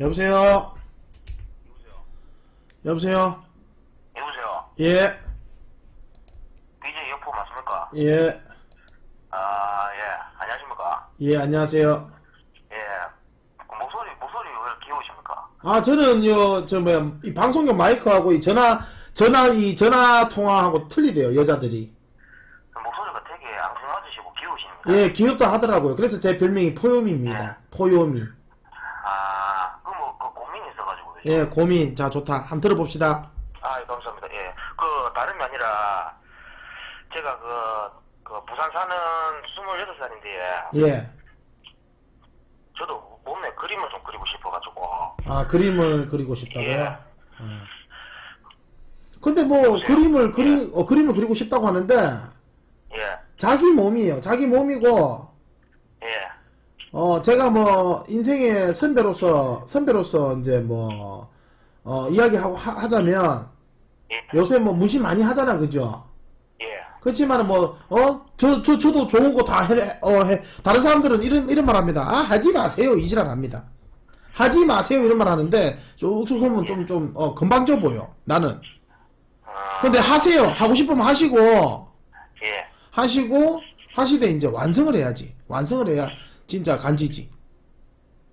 여보세요? 여보세요? 여보세요. 예, DJ 여포 맞습니까? 예, 아, 예. 안녕하십니까? 예, 안녕하세요. 예. 그 목소리, 목소리 왜 귀여우십니까? 아, 저는 요, 저, 뭐야, 이 방송용 마이크하고 이 전화, 전화, 이 전화 통화하고 틀리대요, 여자들이. 그 목소리가 되게 앙증맞으시고 귀여우십니까? 예, 귀엽다 하더라고요. 그래서 제 별명이 포요미입니다. 포요미. 아, 그 뭐, 그 고민이 있어가지고. 그죠? 예, 고민. 자, 좋다. 한번 들어봅시다. 아, 예, 감사합니다. 예. 그, 다름이 아니라, 제가 그, 그, 부산 사는 26살인데, 예. 저도 몸에 그림을 좀 그리고 싶어가지고, 아, 그림을 그리고 싶다고요? 예. 어. 근데 뭐, 그림을 그리, 어, 그림을 그리고 싶다고 하는데, 예, 자기 몸이에요. 자기 몸이고, 예, 어, 제가 뭐, 인생의 선배로서, 선배로서 이제 뭐, 어, 이야기하고 하, 자면 예, 요새 뭐, 무시 많이 하잖아, 그죠? 예. 그렇지만은 뭐, 어, 저, 저, 저도 좋은 거 다 해, 어, 해. 다른 사람들은 이런, 이런 말 합니다. 아, 하지 마세요. 이지랄 합니다. 하지 마세요. 이런 말 하는데, 쭉쭉 보면 좀, 좀, 어, 건방져 보여. 나는. 아, 근데 하세요. 하고 싶으면 하시고, 예. 하시고, 하시되 이제 완성을 해야지. 완성을 해야 진짜 간지지.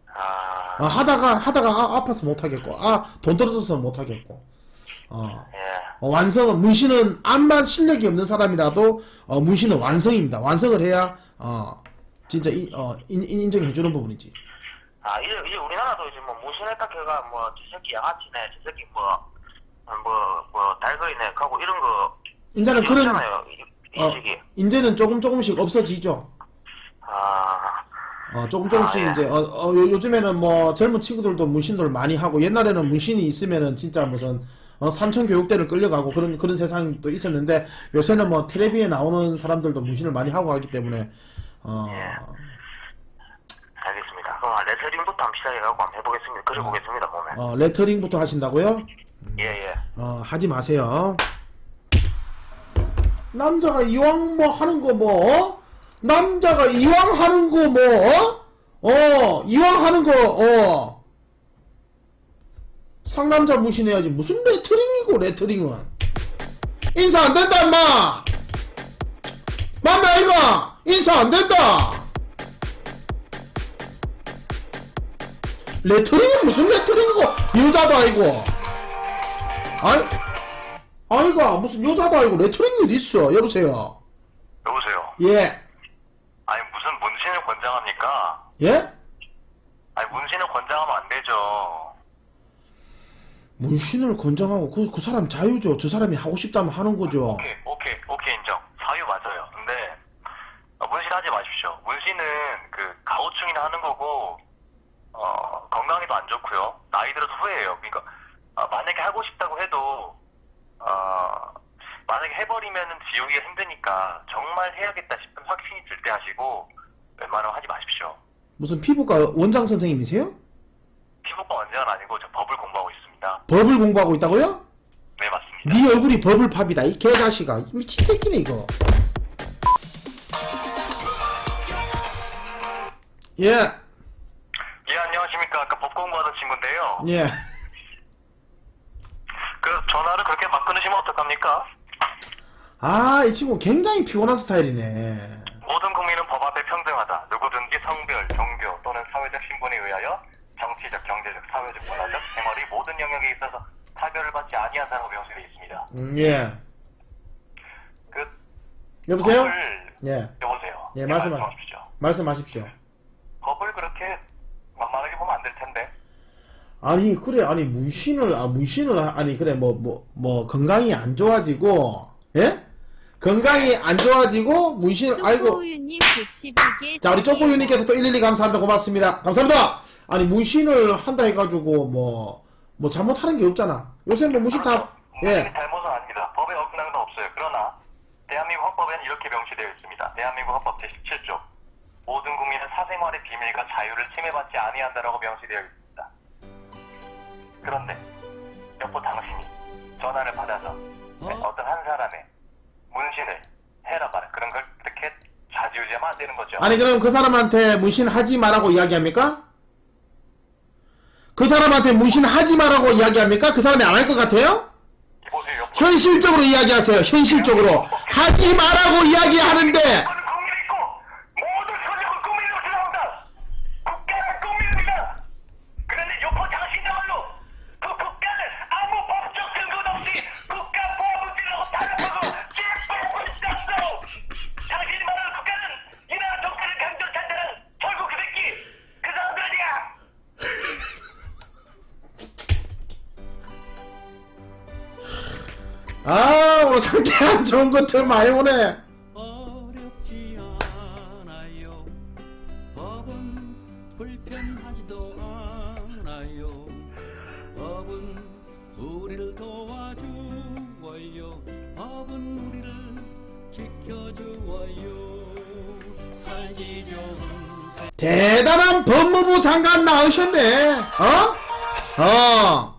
아, 어, 하다가, 하다가 아, 아파서 못하겠고, 아, 돈 떨어져서 못하겠고. 어, 예. 어, 완성은, 문신은 암만 실력이 없는 사람이라도, 어, 문신은 완성입니다. 완성을 해야, 어, 진짜, 이, 어, 인, 인- 인정해주는 부분이지. 아, 이제, 이제 우리나라도 이제 뭐, 무신했다 걔가 뭐, 저 새끼 양아치네, 저 새끼 뭐, 어, 뭐, 뭐, 달거이네, 하고 이런 거. 이제는 그런, 있잖아요, 이, 이 어. 이제는 조금 조금씩 없어지죠. 아, 어, 조금 조금씩 아, 예. 이제, 어, 어, 요, 요즘에는 뭐, 젊은 친구들도 문신들 많이 하고, 옛날에는 문신이 있으면은 진짜 무슨, 어, 삼천 교육대를 끌려가고 그런, 그런 세상도 있었는데, 요새는 뭐, 텔레비에 나오는 사람들도 문신을 많이 하고 하기 때문에, 어, 예. 알겠습니다. 그럼 레슬링부터 한번 시작해갖고 한번 해보겠습니다. 그려보겠습니다, 몸에. 어, 레터링부터 하신다고요? 예, 예. 어, 하지 마세요. 남자가 이왕 뭐 하는 거 뭐, 어? 남자가 이왕 하는 거 뭐, 어? 어, 이왕 하는 거, 어. 상남자 무신해야지. 무슨 레터링이고, 레터링은. 인사 안 된다, 임마! 맘마, 이거! 인사 안 된다! 레터링은 무슨 레터링이고, 여자도 아니고. 아이, 아이가 무슨 여자도 아니고 레터링 어디 있어? 여보세요. 여보세요. 예, 문신을 권장합니까? 예? 아니, 문신을 권장하면 안 되죠. 문신을 권장하고 그, 그 사람 자유죠. 저 사람이 하고 싶다면 하는 거죠. 오케이, 오케이, 오케이, 인정. 사유 맞아요. 근데, 어, 문신하지 마십시오. 문신은 그, 가오충이나 하는 거고, 어, 건강에도 안 좋고요. 나이 들어서 후회해요. 그러니까, 아, 만약에 하고 싶다고 해도, 어, 만약에 해버리면은 지우기가 힘드니까, 정말 해야겠다 싶은 확신이 들 때 하시고, 웬만하면 하지 마십시오. 무슨 피부과 원장 선생님이세요? 피부과 원장은 아니고, 저 법을 공부하고 있습니다. 법을 공부하고 있다고요? 네, 맞습니다. 네 얼굴이 버블 팝이다. 이 개자식아. 이 미친 새끼네 이거. 예, 예, 안녕하십니까. 아까 법 공부하던 친구인데요. 예. 그, 전화를 그렇게 막 끊으시면 어떡합니까? 아, 이 친구 굉장히 피곤한 스타일이네. 모든 국민은 법 앞에 평등하다. 누구든지 성별, 종교 또는 사회적 신분에 의하여 정치적, 경제적, 사회적, 문화적, 생활의 모든 영역에 있어서 차별을 받지 아니한다고 명시되어 있습니다. 음, 예. 그 여보세요? 법을 예. 여보세요. 예, 말씀하- 말씀하십시오. 말씀하십시오. 법을 그렇게 만만하게 보면 안 될 텐데. 아니 그래 아니 문신을 아 문신을 하- 아니 그래 뭐 뭐 뭐 건강이 안 좋아지고 예 건강이 안 좋아지고 문신을 아이고 쪼꼬우유님 112개 자 우리 쪼꼬유님께서 또 112 감사합니다 고맙습니다 감사합니다 아니 문신을 한다 해가지고 뭐 뭐 잘못하는 게 없잖아 요새 뭐 문신 그렇죠. 다예 문신이 잘못은 아닙니다. 법에 어긋나는 없어요. 그러나 대한민국 헌법에는 이렇게 명시되어 있습니다. 대한민국 헌법 제17조 모든 국민은 사생활의 비밀과 자유를 침해받지 아니한다라고 명시되어 있습니다. 그런데 여보 당신이 전화를 받아서 어? 떤 한 사람의 문신을 해라 봐라 그런 걸 그렇게 좌지우지하면 안 되는 거죠. 아니 그럼 그 사람한테 문신 하지 말라고 이야기합니까? 그 사람한테 문신하지 마라고 이야기합니까? 그 사람이 안 할 것 같아요? 현실적으로 이야기하세요. 현실적으로 하지 마라고 이야기하는데 아 오늘 상태 안 좋은 것들 많이 오네. 어렵지 않아요 법은 불편하지도 않아요 법은 우리를 도와주어요 법은 우리를 지켜주어요 살기 좋은 대단한 법무부 장관 나오셨네. 어? 어.